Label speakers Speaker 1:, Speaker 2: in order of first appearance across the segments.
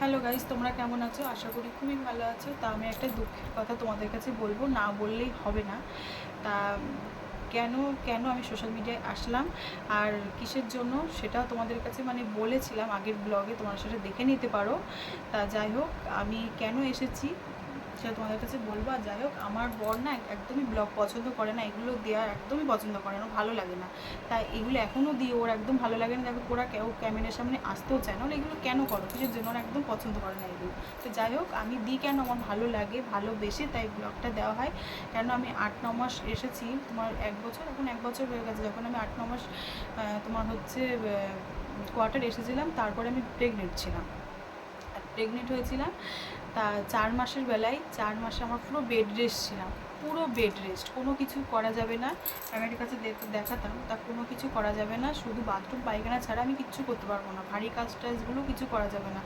Speaker 1: Hello guys তোমরা কেমন আছো? আশা করি খুবই ভালো আছো। তা আমি একটা দুঃখের কথা তোমাদের কাছে বলব, না বললেই হবে না। তা কেন কেন আমি সোশ্যাল মিডিয়ায় আসলাম আর কিসের জন্য সেটাও তোমাদের কাছে মানে বলেছিলাম আগের ব্লগে তোমার সাথে দেখে নিতে পারো। তা যাই হোক, আমি কেন এসেছি? সেটা তোমাদের কাছে বলব। আর যাই হোক, আমার বর না একদমই ব্লগ পছন্দ করে না, এগুলো দেওয়া একদমই পছন্দ করে না ভালো লাগে না। তাই এগুলো এখনও দিয়ে ওর একদম ভালো লাগে না, দেখো ওরা কেউ ক্যামেরার সামনে আসতেও চায় না, ওরা এগুলো কেন করো? কিছুর জন্য ওরা একদম পছন্দ করে না এগুলো। তো যাই হোক, আমি দিই কেন, আমার ভালো লাগে, ভালোবেসে তাই ব্লগটা দেওয়া হয়। কেন আমি আট, ন মাস এসেছি, তোমার এক বছর, এখন এক বছর হয়ে গেছে, যখন আমি আট, ন মাস তোমার হচ্ছে কোয়ার্টার এসেছিলাম, তারপরে আমি প্রেগনেন্ট ছিলাম। প্রেগনেন্ট হয়েছিলাম তা চার মাসের বেলায় চার মাসে আমার পুরো বেড রেস্ট ছিলাম। পুরো বেড রেস্ট কোনো কিছু করা যাবে না। ফ্যামিলির কাছে দেখ- দেখাতাম, তা কোনো কিছু করা যাবে না, শুধু বাথরুম পায়খানা ছাড়া আমি কিচ্ছু করতে পারব না। ভারী কাজ টাজগুলো কিছু করা যাবে না।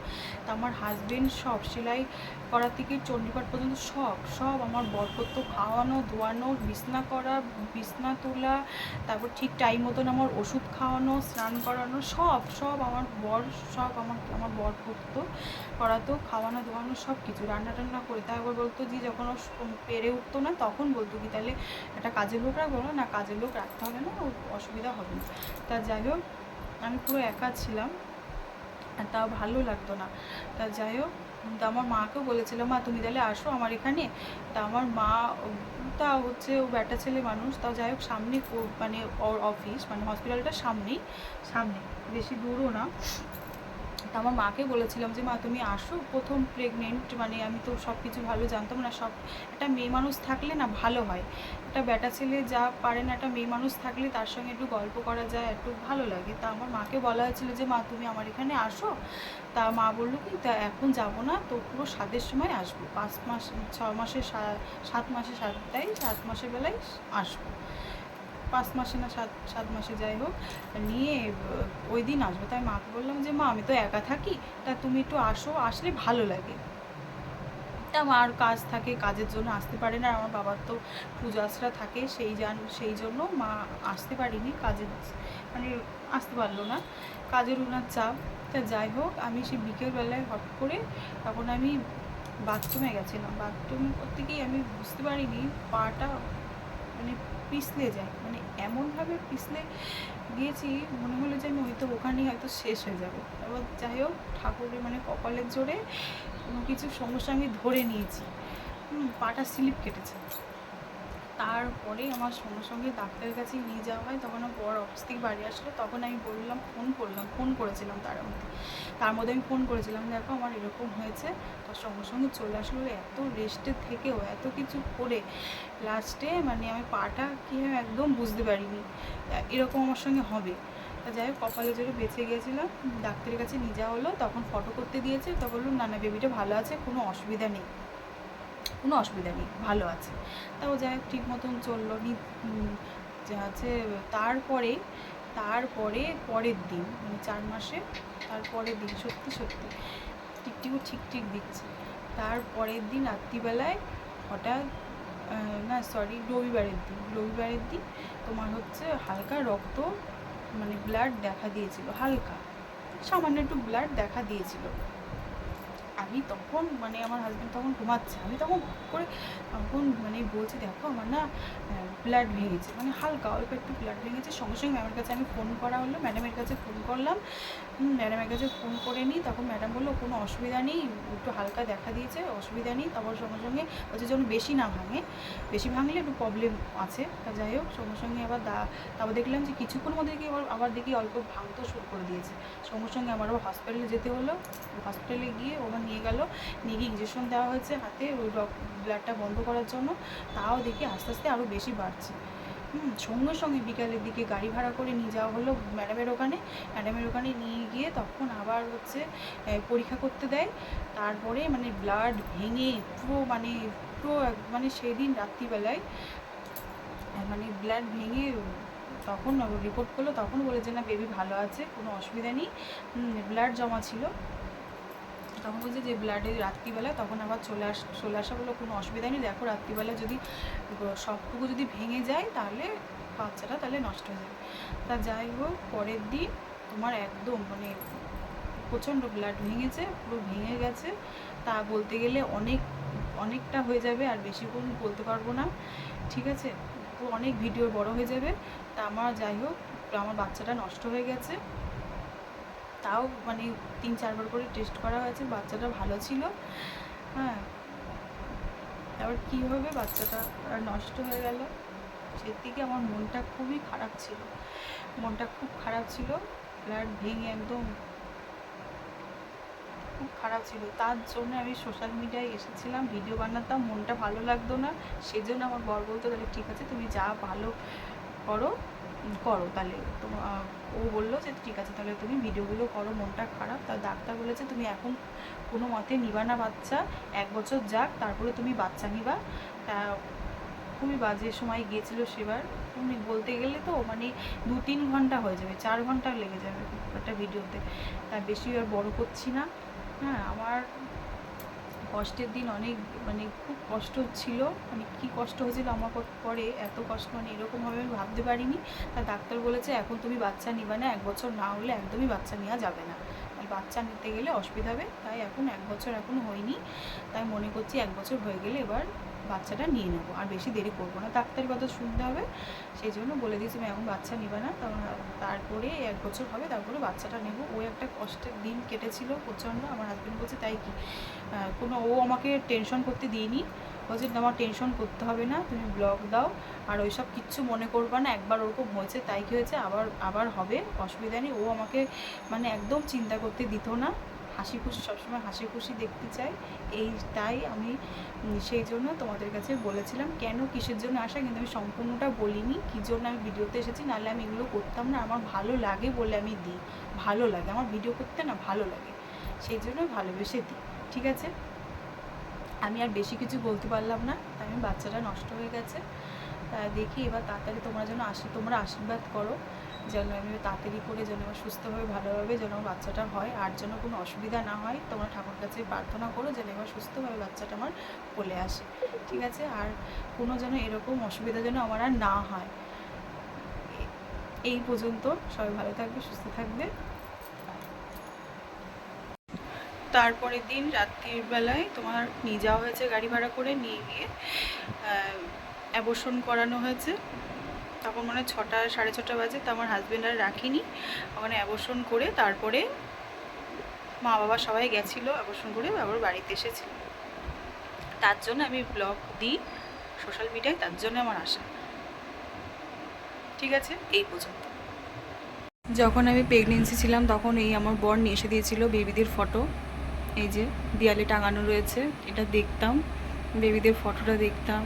Speaker 1: তা আমার হাজবেন্ড সব, সেলাই করা থেকে চণ্ডীপাঠ পর্যন্ত সব সব আমার বর করতো খাওয়ানো, ধোয়ানো, বিছনা করা, বিছনা তোলা, তারপর ঠিক টাইম মতন আমার ওষুধ খাওয়ানো, স্নান করানো, সব সব আমার বর, সব আমার আমার বর করতো খাওয়ানো, ধোয়ানো সব কিছু রান্না টান্না করে। তারপর বলতো যে, যখন পেরে উঠতো না তখন বলতো কি, তাহলে একটা কাজের লোক রাখব না কাজের লোক রাখতে হবে না অসুবিধা হবে না। তা যাই হোক, আমি পুরো একা ছিলাম তাও ভালো লাগতো না। তা যাই হোক, তা আমার মাকেও বলেছিলাম মা, তুমি তাহলে আসো আমার এখানে। তা আমার মা, তা হচ্ছে ও ব্যাটা ছেলে মানুষ তা যাই হোক, সামনে মানে অফিস মানে হসপিটালটা সামনেই, সামনে, বেশি দূরও না। তা আমার মাকে বলেছিলাম যে, মা, তুমি আসো প্রথম প্রেগনেন্ট মানে আমি তো সব কিছু ভালো জানতাম না, সব, একটা মেয়ে মানুষ থাকলে না ভালো হয়। একটা বেটা ছেলে যা পারে না, একটা মেয়ে মানুষ থাকলে তার সঙ্গে একটু গল্প করা যায়, একটু ভালো লাগে। তা আমার মাকে বলা হয়েছিল যে, মা, তুমি আমার এখানে আসো। তা মা বলল কি, তা এখন যাব না, তো পুরো সাতের সময় আসব। পাঁচ মাস, ছ মাসে সাত মাসে সাতটাই সাত মাসের বেলায় আসব। পাঁচ মাসে না সাত সাত মাসে যাই হোক, নিয়ে ওই দিন আসব। তাই মাকে বললাম যে, মা, আমি তো একা থাকি, তা তুমি একটু আসো, আসলে ভালো লাগে। তা মার কাজ থাকে, কাজের জন্য আসতে পারে না আমার বাবার তো পূজা আশ্রা থাকে, সেই জান, সেই জন্য মা আসতে পারিনি, কাজের মানে আসতে পারল না। কাজের ওনার চাপ, তা যাই হোক, আমি সে বিকেলবেলায় হট করে তখন আমি বাথরুমে গেছিলাম। বাথরুম করতে গিয়ে আমি বুঝতে পারিনি, পাটা মানে পিছলে যায় মানে এমনভাবে পিছলে গিয়েছি, মনে হলো যে আমি হয়তো ওখানেই হয়তো শেষ হয়ে যাব। এবার যাই হোক, ঠাকুরের মানে কপালের জোরে কোনো কিছু সমস্যা আমি ধরে নিয়েছি। পাটা স্লিপ কেটেছে। তারপরে আমার সঙ্গে সঙ্গে ডাক্তারের কাছে নিয়ে যাওয়া হয়। তখন আমার বড় অফিস থেকে বাড়ি আসলো। তখন আমি বললাম, ফোন করলাম, ফোন করেছিলাম তার মধ্যে। তার মধ্যে আমি ফোন করেছিলাম, দেখো আমার এরকম হয়েছে। তার সঙ্গে সঙ্গে চলে আসলো এত রেস্টে থেকেও এত কিছু করে লাস্টে মানে আমি পাটা কী হয় একদম বুঝতে পারিনি। এরকম আমার সঙ্গে হবে। তা যাই হোক, কপালে জোরে বেঁচে গিয়েছিলাম, ডাক্তারের কাছে নিয়ে যাওয়া হলো, তখন ফটো করতে দিয়েছে তখন বললাম না না বেবিটা ভালো আছে, কোনো অসুবিধা নেই। কোনো অসুবিধা নেই, ভালো আছে। তাও যাই হোক, ঠিক মতন চলল, নি আছে, তারপরে তারপরে পরের দিন মানে চার মাসে তারপরের দিন, সত্যি সত্যি। টিকটিকও ঠিক ঠিক দিচ্ছে তারপরের দিন রাত্রিবেলায় হঠাৎ না সরি রবিবারের দিন। রবিবারের দিন তোমার হচ্ছে হালকা রক্ত মানে ব্লাড দেখা দিয়েছিল, হালকা। সামান্য একটু ব্লাড দেখা দিয়েছিল। আমি তখন মানে আমার হাজব্যান্ড তখন ঘুমাচ্ছে। আমি তখন করে তখন মানে বলছি, দেখো, আমার না ব্লাড ভেঙেছে। মানে হালকা, অল্প একটু ব্লাড ভেঙেছে। সঙ্গে সঙ্গে ম্যামের কাছে আমি ফোন করা হলো। ম্যাডামের কাছে ফোন করলাম। ম্যাডামের কাছে ফোন করে নিই। তখন ম্যাডাম বলল, কোনো অসুবিধা নেই। একটু হালকা দেখা দিয়েছে, অসুবিধা নেই। তারপর সঙ্গে সঙ্গে বলছে যেন বেশি না ভাঙে। বেশি ভাঙলে একটু প্রবলেম আছে। তা যাই হোক, সঙ্গে সঙ্গে আবার দা, তারপর দেখলাম যে কিছুক্ষণ মধ্যে দেখি আবার দেখি অল্প ভাঙতে শুরু করে দিয়েছে। সঙ্গে সঙ্গে আমার আবার হসপিটালে যেতে হলো। হসপিটালে গিয়ে ওরা নিয়ে গেল। নিয়ে গিয়ে ইঞ্জেকশন দেওয়া হয়েছে হাতে, ওই ব্লাডটা বন্ধ করার জন্য। তাও দেখি আস্তে আস্তে আরও বেশি বাড়ছে। হুম, সঙ্গে সঙ্গে বিকালের দিকে গাড়ি ভাড়া করে নিয়ে যাওয়া হলো ম্যাডামের ওখানে। ম্যাডামের ওখানে নিয়ে গিয়ে তখন আবার হচ্ছে পরীক্ষা করতে দেয়। তারপরে মানে ব্লাড ভেঙে পুরো মানে পুরো মানে সেই দিন রাত্রিবেলায় মানে ব্লাড ভেঙে তখন রিপোর্ট করল। তখন বলে যে না বেবি ভালো আছে, কোনো অসুবিধা নেই। ব্লাড জমা ছিল। তখন বলছে যে ব্লাডে রাত্রিবেলা তখন আবার চলে আস, চলে আসা বলল, কোনো অসুবিধা নেই। দেখো রাত্রিবেলা যদি সবটুকু যদি ভেঙে যায় তাহলে বাচ্চাটা তাহলে নষ্ট হয়ে যাবে। তা যাই হোক, পরের দিন তোমার একদম মানে প্রচণ্ড ব্লাড ভেঙেছে, পুরো ভেঙে গেছে। তা বলতে গেলে অনেক, অনেকটা হয়ে যাবে, আর বেশিক্ষণ বলতে পারব না। ঠিক আছে? অনেক ভিডিও বড় হয়ে যাবে। তা আমার যাই হোক, আমার বাচ্চাটা নষ্ট হয়ে গেছে। তাও মানে তিন চারবার করে টেস্ট করা হয়েছে, বাচ্চাটা ভালো ছিল। হ্যাঁ। তারপর কী হবে? বাচ্চাটা নষ্ট হয়ে গেল। সেদিকে আমার মনটা খুবই খারাপ ছিল। মনটা খুব খারাপ ছিল। ব্লাড ভেঙে একদম খুব খারাপ ছিল। তার জন্য আমি সোশ্যাল মিডিয়ায় এসেছিলাম ভিডিও বানাতাম, মনটা ভালো লাগতো না। সেই জন্য আমার বর বলতো, তাহলে ঠিক আছে, তুমি যা ভালো করো করো তাহলে। তো ও বলল যে ঠিক আছে, তাহলে তুমি ভিডিওগুলো করো, মনটা খারাপ। তা ডাক্তার বলেছে তুমি এখন কোনো মতে নিবা না বাচ্চা, এক বছর যাক, তারপরে তুমি বাচ্চা নিবা। তা, খুবই বাজে সময় গিয়েছিল সেবার। তুমি বলতে গেলে তো মানে দু তিন ঘণ্টা হয়ে যাবে, চার ঘণ্টা লেগে যাবে একটা ভিডিওতে। তা বেশি আর বড় করছি না। হ্যাঁ আমার কষ্টের দিন অনেক মানে খুব কষ্ট ছিল। মানে কি কষ্ট হয়েছিল আমার পরে এত কষ্ট মানে এরকমভাবে আমি ভাবতে পারিনি। তা ডাক্তার বলেছে, এখন তুমি বাচ্চা নিবা না, এক বছর না হলে একদমই বাচ্চা নেওয়া যাবে না। বাচ্চা নিতে গেলে অসুবিধা হবে, তাই এখন এক বছর এখনও হয়নি। তাই মনে করছি এক বছর হয়ে গেলে এবার বাচ্চাটা নিয়ে নেব। আর বেশি দেরি করব না। ডাক্তারের কথা শুনতে হবে। সেই জন্য বলে দিয়েছি আমি এখন বাচ্চা নিবে না। তখন তারপরে এক বছর হবে তারপরে বাচ্চাটা নেব। ও একটা কষ্টের দিন কেটেছিল প্রচণ্ড। আমার হাজব্যান্ড বলছে তাই কি? কোনো ও আমাকে টেনশন করতে দিইনি। বলছে "না, আমার টেনশন করতে হবে না তুমি ব্লগ দাও। আর ওইসব কিচ্ছু মনে করবা না। একবার ওরকম হয়েছে তাই কি হয়েছে? আবার আবার হবে অসুবিধা নেই। ও আমাকে মানে একদম চিন্তা করতে দিত না। হাসি খুশি সবসময় হাসি খুশি দেখতে চাই। এই তাই আমি সেই জন্য তোমাদের কাছে বলেছিলাম, কেন কিসের জন্য আসা? কিন্তু আমি সম্পূর্ণটা বলিনি। কী জন্য আমি ভিডিওতে এসেছি? নাহলে আমি এগুলো করতাম না। আমার ভালো লাগে বলে আমি দিই। ভালো লাগে। আমার ভিডিও করতে না ভালো লাগে। সেই জন্য ভালোবেসে দিই। ঠিক আছে? আমি আর বেশি কিছু বলতে পারলাম না। তাই আমি বাচ্চাটা নষ্ট হয়ে গেছে। দেখি এবার তাড়াতাড়ি তোমরা যেন আসি, তোমরা আশীর্বাদ করো। যেন আমি তাড়াতাড়ি করে যেন আমার সুস্থভাবে, ভালোভাবে যেন আমার বাচ্চাটা হয় আর যেন কোনো অসুবিধা না হয়, তোমরা ঠাকুর কাছে প্রার্থনা করো যেন এবার সুস্থভাবে বাচ্চাটা আমার বলে আসে। ঠিক আছে? আর কোনো যেন এরকম অসুবিধা যেন আমার আর না হয়। এই পর্যন্ত সবাই ভালো থাকবে, সুস্থ থাকবে। তারপরের দিন রাত্রির বেলায় তোমার নিয়ে যাওয়া হয়েছে গাড়ি ভাড়া করে, নিয়ে গিয়ে অ্যাবর্শন করানো হয়েছে। তখন মানে ছটা, সাড়ে ছটা বাজে, তো আমার হাজব্যান্ড আর রাখিনি। ওখানে অ্যাবর্শন করে তারপরে মা বাবা সবাই গেছিল অ্যাবর্শন করে, আবার বাড়িতে এসেছিল। তার জন্য আমি ব্লগ দিই সোশ্যাল মিডিয়ায় তার জন্য আমার আশা। ঠিক আছে? এই পর্যন্ত। যখন আমি প্রেগনেন্সি ছিলাম, তখন এই আমার বর নিয়ে এসে দিয়েছিল বেবিদের ফটো এই যে, দেয়ালে টাঙানো রয়েছে, এটা দেখতাম। বেবিদের ফটোটা দেখতাম।